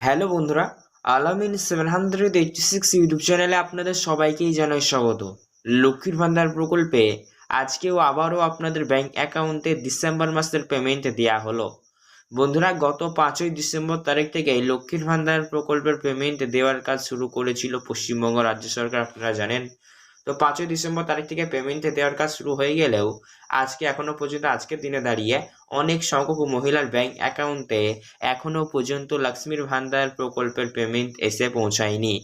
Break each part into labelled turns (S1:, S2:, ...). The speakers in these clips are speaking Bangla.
S1: হ্যালো বন্ধুরা, Alamin seven hundred eighty six YouTube চ্যানেলে আপনাদের সবাইকেই জানাই স্বাগত। লক্ষ্মীর ভান্ডার প্রকল্পে আজকেও আবারও আপনাদের ব্যাংক অ্যাকাউন্টে ডিসেম্বর মাসের পেমেন্ট দেওয়া হলো। বন্ধুরা, গত পাঁচই ডিসেম্বর তারিখ থেকে লক্ষ্মীর ভান্ডার প্রকল্পের পেমেন্ট দেওয়ার কাজ শুরু করেছিল পশ্চিমবঙ্গ রাজ্য সরকার, আপনারা জানেন। তো পাঁচই ডিসেম্বর তারিখ থেকে পেমেন্ট দেওয়ার কাজ শুরু হয়ে গেলেও আজকে এখনও পর্যন্ত আজকের দিনে দাঁড়িয়ে অনেক সংখ্যক মহিলার ব্যাংক অ্যাকাউন্টে এখনও পর্যন্ত লক্ষ্মীর ভান্ডার প্রকল্পের পেমেন্ট এসে পৌঁছায়নি।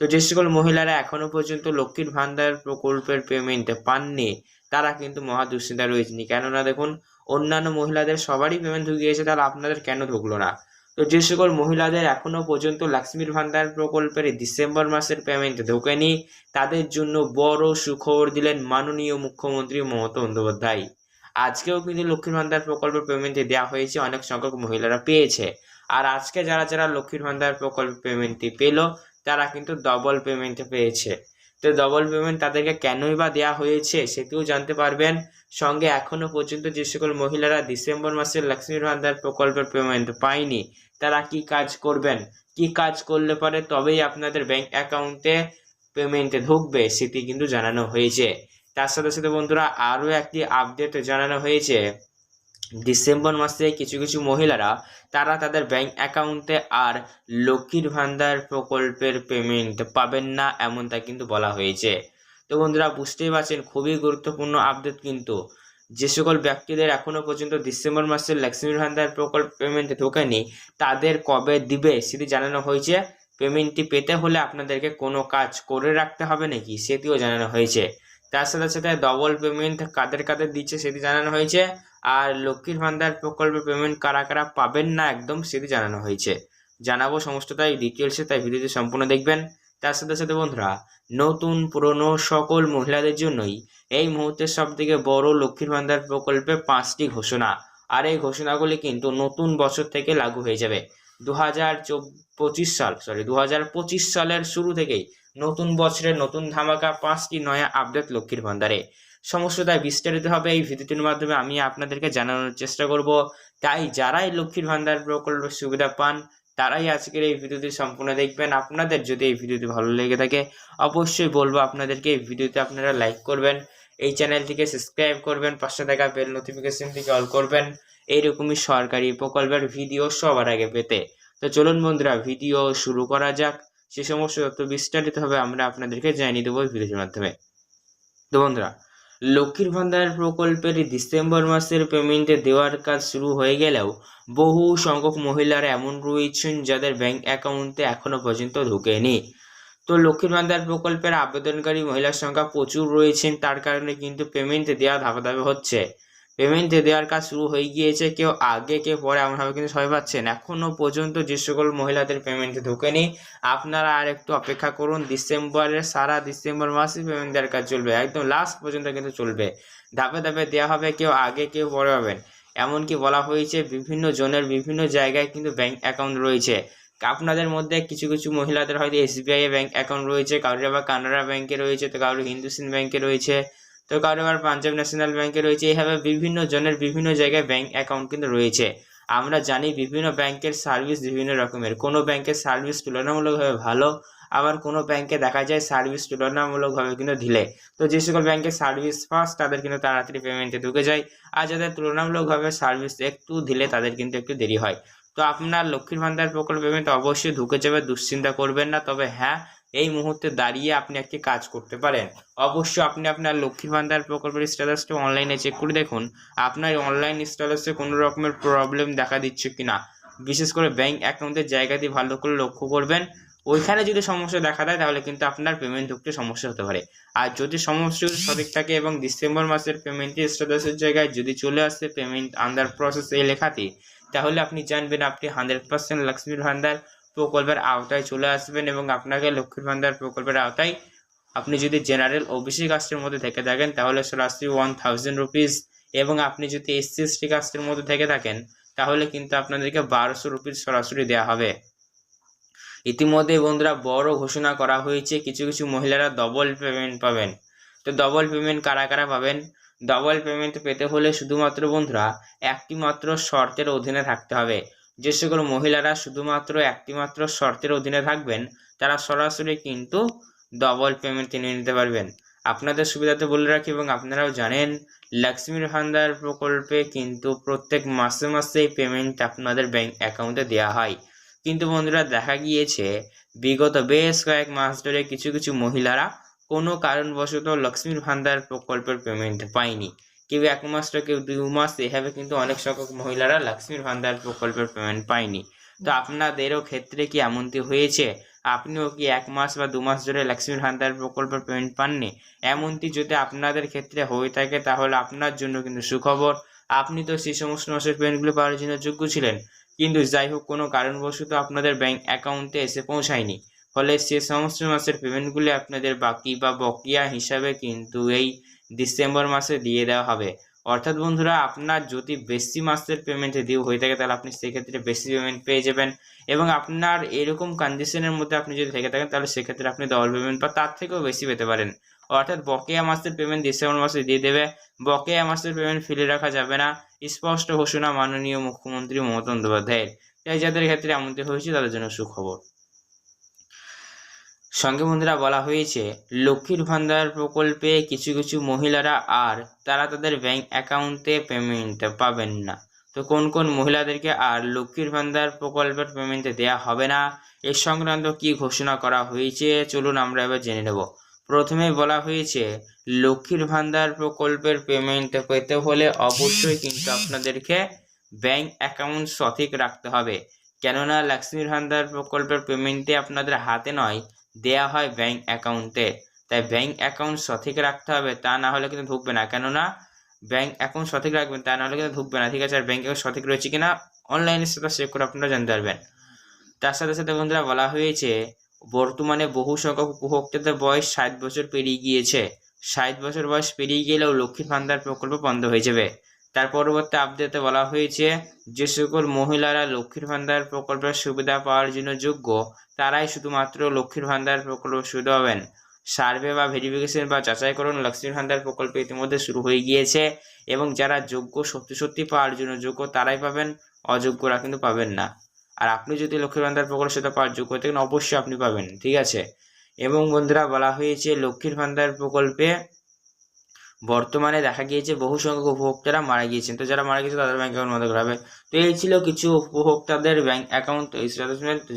S1: তো যে সকল মহিলারা এখনও পর্যন্ত লক্ষ্মীর ভান্ডার প্রকল্পের পেমেন্ট পাননি, তারা কিন্তু মহা দুশ্চিন্তা রয়েছেন। কেননা দেখুন, অন্যান্য মহিলাদের সবারই পেমেন্ট ঢুকে গিয়েছে তাহলে আপনাদের কেন ঢুকলো না? তো যে সকল মহিলাদের এখনও পর্যন্ত লক্ষ্মীর ভান্ডার প্রকল্পের ডিসেম্বর মাসের পেমেন্ট ঢোকেনি, তাদের জন্য বড় সুখবর দিলেন মাননীয় মুখ্যমন্ত্রী মমতা বন্দ্যোপাধ্যায়। আজকেও কিন্তু লক্ষ্মীর ভান্ডার প্রকল্পের পেমেন্ট দেওয়া হয়েছে, অনেক সংখ্যক মহিলারা পেয়েছে। আর আজকে যারা যারা লক্ষ্মীর ভান্ডার প্রকল্প পেমেন্টটি পেল, তারা কিন্তু ডবল পেমেন্ট পেয়েছে। তো ডবল পেমেন্ট তাদেরকে কেনই বা দেওয়া হয়েছে সেটিও জানতে পারবেন। সঙ্গে এখনও পর্যন্ত যে সকল মহিলারা ডিসেম্বর মাসের লক্ষ্মীর ভান্ডার প্রকল্পের পেমেন্ট পায়নি তারা কি কাজ করবেন? কি কাজ করলে পরে তবেই আপনাদের ব্যাংক অ্যাকাউন্টে পেমেন্টে ঢুকবে? সেটি কিন্তু জানানো হয়েছে। তার সাথে সাথে বন্ধুরা আরও একটি আপডেট জানানো হয়েছে। ডিসেম্বর মাসে কিছু কিছু মহিলারা, তারা তাদের ব্যাংক অ্যাকাউন্টে আর লক্ষ্মীর ভান্ডার প্রকল্পের পেমেন্ট পাবেন না এমনটা কিন্তু বলা হয়েছে। তো বন্ধুরা, বুঝতেই পারছেন, খুবই গুরুত্বপূর্ণ আপডেট কিন্তু। যে সকল ব্যক্তিদের এখনও পর্যন্ত ডিসেম্বর মাসের লক্ষ্মীর ভান্ডার প্রকল্প পেমেন্ট ঢোকেনি, তাদের কবে দিবে সেটি জানানো হয়েছে। পেমেন্টটি পেতে হলে আপনাদেরকে কোনো কাজ করে রাখতে হবে নাকি সেটিও জানানো হয়েছে। তার সাথে সাথে ডবল পেমেন্ট কাদের কাদের দিচ্ছে সেটি জানানো হয়েছে। আর লক্ষ্মীর ভান্ডার প্রকল্পের পেমেন্ট কারা কারা পাবেন না একদম সেটি জানানো হয়েছে। জানাব সমস্তটাই ডিটেলসে তাই ভিডিওটি সম্পূর্ণ দেখবেন। তার সাথে সাথে বন্ধুরা, নতুন পুরনো সকল মহিলাদের জন্যই এই মুহূর্তে সব থেকে বড় লক্ষ্মীর ভান্ডার প্রকল্পে পাঁচটি ঘোষণা। আর এই ঘোষণাগুলি কিন্তু নতুন বছর থেকে লাগু হয়ে যাবে। দু হাজার পঁচিশ সাল সরি দু হাজার পঁচিশ সালের শুরু থেকেই নতুন বছরের নতুন ধামাকা পাঁচটি নয়া আপডেট লক্ষ্মীর ভান্ডারে। সমস্তটাই বিস্তারিত হবে এই ভিডিওটির মাধ্যমে আমি আপনাদেরকে জানানোর চেষ্টা করব। তাই যারাই লক্ষ্মীর ভান্ডার প্রকল্পের সুবিধা পান তারাই আজকের এই ভিডিওটি সম্পূর্ণ দেখবেন। আপনাদের যদি এই ভিডিওটি ভালো লেগে থাকে, অবশ্যই বলব আপনাদেরকে এই ভিডিওতে আপনারা লাইক করবেন, এই চ্যানেলটিকে সাবস্ক্রাইব করবেন, পাশে থাকা বেল নোটিফিকেশনটিকে অল করবেন। এইরকমই সরকারি প্রকল্পের ভিডিও সবার আগে পেতে। তো চলুন বন্ধুরা ভিডিও শুরু করা যাক। সে সমস্ত তথ্য বিস্তারিতভাবে আমরা আপনাদেরকে জানিয়ে দেবো এই ভিডিওর মাধ্যমে। তো বন্ধুরা লক্ষ্মীর ভান্ডার প্রকল্পের ডিসেম্বর মাসের পেমেন্টে দেওয়ার কাজ শুরু হয়ে গেলেও বহু সংখ্যক মহিলারা এমন রয়েছেন যাদের ব্যাংক অ্যাকাউন্টে এখনও পর্যন্ত ঢোকেনি। তো লক্ষ্মীর ভান্ডার প্রকল্পের আবেদনকারী মহিলার সংখ্যা প্রচুর রয়েছেন, তার কারণে কিন্তু পেমেন্ট দেওয়া ধাপে ধাপে হচ্ছে। পেমেন্ট দেওয়ার কাজ শুরু হয়ে গিয়েছে। কেউ আগে, কেউ পরে এমনভাবে কিন্তু সবাই পাচ্ছেন। এখনও পর্যন্ত যে সকল মহিলাদের পেমেন্ট ঢোকেনি, আপনারা আর একটু অপেক্ষা করুন। ডিসেম্বরের, সারা ডিসেম্বর মাসে পেমেন্ট দেওয়ার কাজ চলবে। একদম লাস্ট পর্যন্ত কিন্তু চলবে। ধাপে ধাপে দেওয়া হবে, কেউ আগে, কেউ পরে পাবেন। এমনকি বলা হয়েছে বিভিন্ন জনের বিভিন্ন জায়গায় কিন্তু ব্যাংক অ্যাকাউন্ট রয়েছে। আপনাদের মধ্যে কিছু কিছু মহিলাদের হয়তো এসবিআই ব্যাংক অ্যাকাউন্ট রয়েছে, কারোর আবার কানাডা ব্যাংকে রয়েছে, তো কারোর হিন্দুস্তান ব্যাংকে রয়েছে। তো কারও আবার পাঞ্জাব ন্যাশনাল ব্যাংকে রয়েছে এইভাবে বিভিন্ন জনের বিভিন্ন জায়গায় ব্যাংক অ্যাকাউন্ট কিন্তু রয়েছে। আমরা জানি বিভিন্ন ব্যাংকের সার্ভিস বিভিন্ন রকমের। কোনো ব্যাংকের সার্ভিস তুলনামূলকভাবে ভালো, আবার কোনো ব্যাংকে দেখা যায় সার্ভিস তুলনামূলকভাবে কিন্তু ঢিলে। তো যে সকল ব্যাংকের সার্ভিস ফার্স্ট তাদের কিন্তু তাড়াতাড়ি পেমেন্টে ঢুকে যায়, আর যাদের তুলনামূলকভাবে সার্ভিস একটু ঢিলে, তাদের কিন্তু একটু দেরি হয়। তো আপনার লক্ষ্মীর ভান্ডার প্রকল্প পেমেন্ট অবশ্যই ঢুকে যাবে, দুশ্চিন্তা করবেন না, তবে হ্যাঁ মুহূর্তে দাঁড়িয়ে আপনি একটি কাজ করতে পারেন। অবশ্যই আপনি আপনার লক্ষ্মী ভান্ডার প্রকল্পের স্ট্যাটাসটা অনলাইনে চেক করে দেখুন। আপনার অনলাইন স্ট্যাটাসে কোনো রকমের প্রবলেম দেখা দিচ্ছে কি না বিশেষ করে ব্যাংক অ্যাকাউন্টের জায়গাটি ভালো করে লক্ষ্য করবেন। ওইখানে যদি সমস্যা দেখা দেয়, তাহলে কিন্তু আপনার পেমেন্ট ঢুকতে সমস্যা হতে পারে। আর যদি সমস্যা সঠিক থাকে এবং ডিসেম্বর মাসের পেমেন্টের স্ট্যাটাসের জায়গায় যদি চলে আসে পেমেন্ট আন্ডার প্রসেস এই লেখাতে তাহলে আপনি জানবেন আপনি হান্ড্রেড পার্সেন্ট লক্ষ্মীর ভান্ডার প্রকল্পের আওতায় চলে আসবেন এবং আপনাকে লক্ষ্মীর ভান্ডার প্রকল্পের আওতায় আপনি যদি জেনারেল ওবিসি কাস্টের মধ্যে থেকে থাকেন, তাহলে সরাসরি ওয়ান থাউজেন্ড রুপিস এবং আপনি যদি এসসি এসটি কাস্টের মধ্যে থেকে থাকেন, তাহলে কিন্তু আপনাদেরকে বারোশো রুপিস সরাসরি দেওয়া হবে। ইতিমধ্যে বন্ধুরা বড় ঘোষণা করা হয়েছে, কিছু কিছু মহিলারা ডবল পেমেন্ট পাবেন। তো ডবল পেমেন্ট কারা কারা পাবেন? ডবল পেমেন্ট পেতে হলে শুধুমাত্র বন্ধুরা একটি মাত্র শর্তের অধীনে থাকতে হবে। যে সকল মহিলারা শুধুমাত্র একটিমাত্র শর্তের অধীনে থাকবেন, তারা সরাসরি কিন্তু ডবল পেমেন্ট নিয়ে নিতে পারবেন। আপনাদের সুবিধাতে বলে রাখি এবং আপনারাও জানেন লক্ষ্মীর ভান্ডার প্রকল্পে কিন্তু প্রত্যেক মাসে মাসে পেমেন্ট আপনাদের ব্যাংক অ্যাকাউন্টে দেওয়া হয়। কিন্তু বন্ধুরা, দেখা গিয়েছে বিগত বেশ কয়েক মাস ধরে কিছু কিছু মহিলারা কোনো কারণবশত লক্ষ্মীর ভান্ডার প্রকল্পের পেমেন্ট পায়নি। কেউ এক মাস কেউ দুই মাস, এভাবে কিন্তু অনেক সংখ্যক মহিলারা লক্ষ্মীর ভান্ডার প্রকল্পের পেমেন্ট পায়নি। তো আপনাদেরও ক্ষেত্রে কি এমনটি হয়েছে? আপনিও কি এক মাস বা দু মাস ধরে লক্ষ্মীর ভান্ডার প্রকল্পের পেমেন্ট পাননি? এমনটি যদি আপনাদের ক্ষেত্রে হয়ে থাকে, তাহলে আপনার জন্য কিন্তু সুখবর। আপনি তো সেই সমস্ত মাসের পেমেন্টগুলো পাওয়ার জন্য যোগ্য ছিলেন। কিন্তু যাই হোক, কোনো কারণবশত আপনাদের ব্যাংক অ্যাকাউন্টে এসে পৌঁছায়নি। ফলে সে সমস্ত মাসের পেমেন্টগুলি আপনাদের বাকি বা বকেয়া হিসাবে কিন্তু এই ডিসেম্বর মাসে দিয়ে দেওয়া হবে। অর্থাৎ বন্ধুরা, আপনার যদি বেশি মাসের পেমেন্ট ডিউ হয়ে থাকে, তাহলে আপনি সেক্ষেত্রে বেশি পেমেন্ট পেয়ে যাবেন। এবং আপনার এরকম কন্ডিশনের মধ্যে আপনি যদি থেকে থাকেন, তাহলে সেক্ষেত্রে আপনি ডবল পেমেন্ট বা তার থেকেও বেশি পেতে পারেন। অর্থাৎ বকেয়া মাসের পেমেন্ট ডিসেম্বর মাসে দিয়ে দেবে। বকেয়া মাসের পেমেন্ট ফেলে রাখা যাবে না। স্পষ্ট ঘোষণা মাননীয় মুখ্যমন্ত্রী মমতা বন্দ্যোপাধ্যায়ের। তাই যাদের ক্ষেত্রে এমনটি হয়েছে, তাদের জন্য সুখবর। সঙ্গে বন্ধুরা বলা হয়েছে, লক্ষ্মীর ভান্ডার প্রকল্পে কিছু কিছু মহিলারা আর তারা তাদের ব্যাংক অ্যাকাউন্টে পেমেন্ট পাবেন না। তো কোন কোন মহিলাদেরকে আর লক্ষ্মীর ভান্ডার প্রকল্পের পেমেন্ট দেয়া হবে না, এ সংক্রান্ত কি ঘোষণা করা হয়েছে, চলুন আমরা এবার জেনে নেব। প্রথমে বলা হয়েছে, লক্ষ্মীর ভান্ডার প্রকল্পের পেমেন্ট পেতে হলে অবশ্যই কিন্তু আপনাদেরকে ব্যাংক অ্যাকাউন্ট সঠিক রাখতে হবে। কেননা লক্ষ্মীর ভান্ডার প্রকল্পের পেমেন্টে আপনাদের হাতে নয় দেয়া হয় ব্যাংক অ্যাকাউন্টে তাই ব্যাংক অ্যাকাউন্ট সঠিক রাখতে হবে তা না হলে কিন্তু ঢুকবে না। কেননা ব্যাংক অ্যাকাউন্ট সঠিক রাখবেন তা না হলে কিন্তু ঢুকবে না। ঠিক আছে, আর ব্যাংক অ্যাকাউন্ট সঠিক রয়েছে কিনা অনলাইনে সেটা চেক করে আপনারা জানতে পারবেন। তার সাথে সাথে বন্ধুরা বলা হয়েছে, বর্তমানে বহু সংখ্যক উপভোক্তাদের বয়স ষাট বছর পেরিয়ে গিয়েছে। ষাট বছর বয়স পেরিয়ে গেলেও লক্ষ্মী ভান্ডার প্রকল্প বন্ধ হয়ে যাবে। তার পরবর্তী আপডেটে বলা হয়েছে, যে সকল মহিলারা লক্ষ্মীর ভান্ডার প্রকল্পের সুবিধা পাওয়ার জন্য যোগ্য, তারাই শুধুমাত্র লক্ষ্মীর ভান্ডার প্রকল্প সুবিধা পাবেন। সার্ভে বা ভেরিফিকেশন বা যাচাইকরণ লক্ষ্মীর ভান্ডার প্রকল্প ইতিমধ্যে শুরু হয়ে গিয়েছে এবং যারা যোগ্য সত্যি সত্যি পাওয়ার জন্য যোগ্য, তারাই পাবেন, অযোগ্যরা কিন্তু পাবেন না। আর আপনি যদি লক্ষ্মীর ভান্ডার প্রকল্প সেটা পাওয়ার যোগ্য থাকেন, অবশ্যই আপনি পাবেন, ঠিক আছে? এবং বন্ধুরা, বলা হয়েছে লক্ষ্মীর ভান্ডার প্রকল্পে বর্তমানে দেখা গিয়েছে বহু সংখ্যক উপভোক্তারা মারা গিয়েছেন। তো যারা মারা গিয়েছে তাদের ব্যাংক অ্যাকাউন্ট বন্ধ করা হবে। তো এই ছিল কিছু উপভোক্তাদের ব্যাংক অ্যাকাউন্ট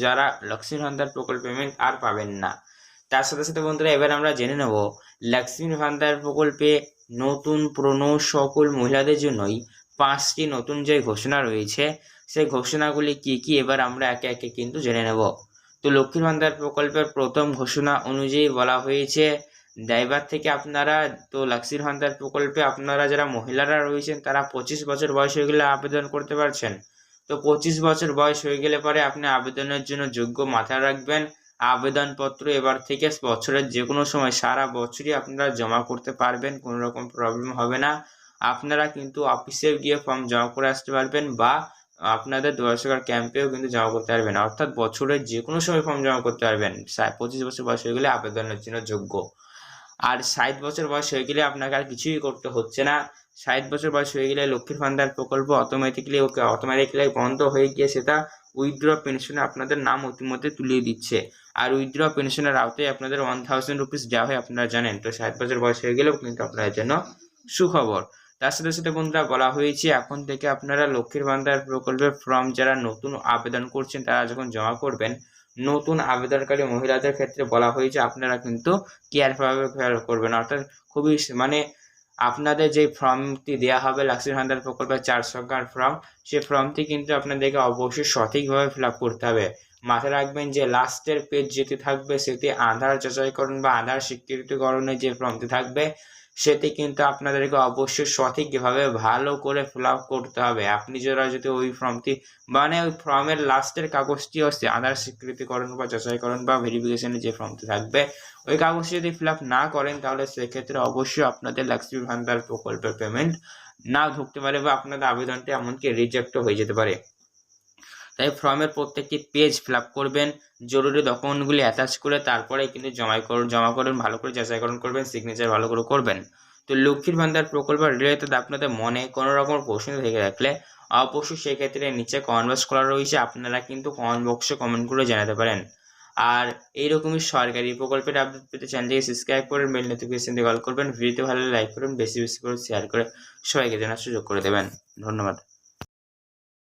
S1: যারা লক্ষ্মীর ভান্ডার প্রকল্প পেমেন্ট আর পাবেন না। তার সাথে সাথে বন্ধুরা, এবার আমরা জেনে নেব লক্ষ্মীর ভান্ডার প্রকল্পে নতুন পুরনো সকল মহিলাদের জন্যই পাঁচটি নতুন যে ঘোষণা রয়েছে, সেই ঘোষণাগুলি কি কি? এবার আমরা একে একে কিন্তু জেনে নেব। তো লক্ষ্মীর ভান্ডার প্রকল্পের প্রথম ঘোষণা অনুযায়ী বলা হয়েছে ড্রাইভার থেকে আপনারা তো লাক্সির ভান্ডার প্রকল্পে আপনারা যারা মহিলারা রয়েছেন, তারা পঁচিশ বছর বয়স হয়ে গেলে আবেদন করতে পারছেন। তো পঁচিশ বছর বয়স হয়ে গেলে পরে আপনি আবেদনের জন্য যোগ্য মাথায় রাখবেন। আবেদনপত্র এবার থেকে বছরের যে কোনো সময় সারা বছরই আপনারা জমা করতে পারবেন, কোনো রকম প্রবলেম হবে না। আপনারা কিন্তু অফিসে গিয়ে ফর্ম জমা করে আসতে পারবেন বা আপনাদের দর্শকার ক্যাম্পেও কিন্তু জমা করতে পারবেন। অর্থাৎ বছরের যে কোনো সময় ফর্ম জমা করতে পারবেন। পঁচিশ বছর বয়স হয়ে গেলে আবেদনের জন্য যোগ্য। আর ষাট বছর বয়স হয়ে গেলে আপনাকে আর কিছুই করতে হচ্ছে না। ষাট বছর বয়স হয়ে গেলে লক্ষ্মীর ভান্ডার প্রকল্প অটোমেটিকলি ওকে অটোমেটিকলি বন্ধ হয়ে গিয়ে সেটা উইথড্র পেনশনে আপনাদের নাম ইতিমধ্যে তুলিয়ে দিচ্ছে। আর উইথড্র পেনশনের আওতায় আপনাদের ওয়ান থাউজেন্ড রুপিস দেওয়া হয় আপনারা জানেন। তো ষাট বছর বয়স হয়ে গেলেও কিন্তু আপনাদের জন্য সুখবর। তার সাথে সাথে বন্ধুরা বলা হয়েছে, এখন থেকে আপনারা লক্ষ্মীর ভান্ডার প্রকল্পের ফর্ম যারা নতুন আবেদন করছেন, তারা যখন জমা করবেন নতুন আবেদনকারী মহিলাদের ক্ষেত্রে বলা হয়েছে, আপনারা কিন্তু কেয়ারভাবে খেয়াল করবেন। অর্থাৎ খুবই মানে আপনাদের যে ফর্মটি দেওয়া হবে লক্ষ্মীর ভান্ডার প্রকল্পের চার সংখ্যার ফর্ম সেই ফর্মটি কিন্তু আপনাদেরকে অবশ্যই সঠিকভাবে ফিল করতে হবে। মাথায় রাখবেন যে লাস্টের পেজ যেটি থাকবে, সেটি আধার যাচাইকরণ বা আধার স্বীকৃতিকরণের যে ফর্মটি থাকবে সেটি কিন্তু আপনাদেরকে অবশ্যই সঠিকভাবে ভালো করে ফিল আপ করতে হবে। আপনি যারা যদি ওই ফর্মটি মানে ওই ফর্মের লাস্টের কাগজটি হচ্ছে আধার স্বীকৃতিকরণ বা যাচাইকরণ বা ভেরিফিকেশনের যে ফর্মটি থাকবে, ওই কাগজটি যদি ফিল আপ না করেন, তাহলে সেক্ষেত্রে অবশ্যই আপনাদের লক্ষ্মী ভান্ডার প্রকল্পের পেমেন্ট না ঢুকতে পারে বা আপনাদের আবেদনটি এমনকি রিজেক্টও হয়ে যেতে পারে। তাই ফর্মের প্রত্যেকটি পেজ ফিল করবেন, জরুরি ডকুমেন্টগুলি অ্যাটাচ করে তারপরে কিন্তু জমা করুন জমা করুন, ভালো করে যাচাইকরণ করবেন সিগনেচার ভালো করে করবেন। তো লক্ষ্মীর ভান্ডার প্রকল্প রিলেটেড আপনাদের মনে কোনো রকম প্রশ্ন থেকে রাখলে অবশ্যই সেক্ষেত্রে নিচে কমেন্ট বক্স খোলা রয়েছে, আপনারা কিন্তু কমেন্ট বক্সে কমেন্ট করে জানাতে পারেন। আর এইরকমই সরকারি প্রকল্পের আপডেট পেতে চ্যানেলটিকে সাবস্ক্রাইব করে বেল নোটিফিকেশন দিয়ে কল করবেন ভিডিওতে ভালো লাইক করবেন বেশি বেশি করে শেয়ার করে সবাইকে জানার সুযোগ করে দেবেন। ধন্যবাদ।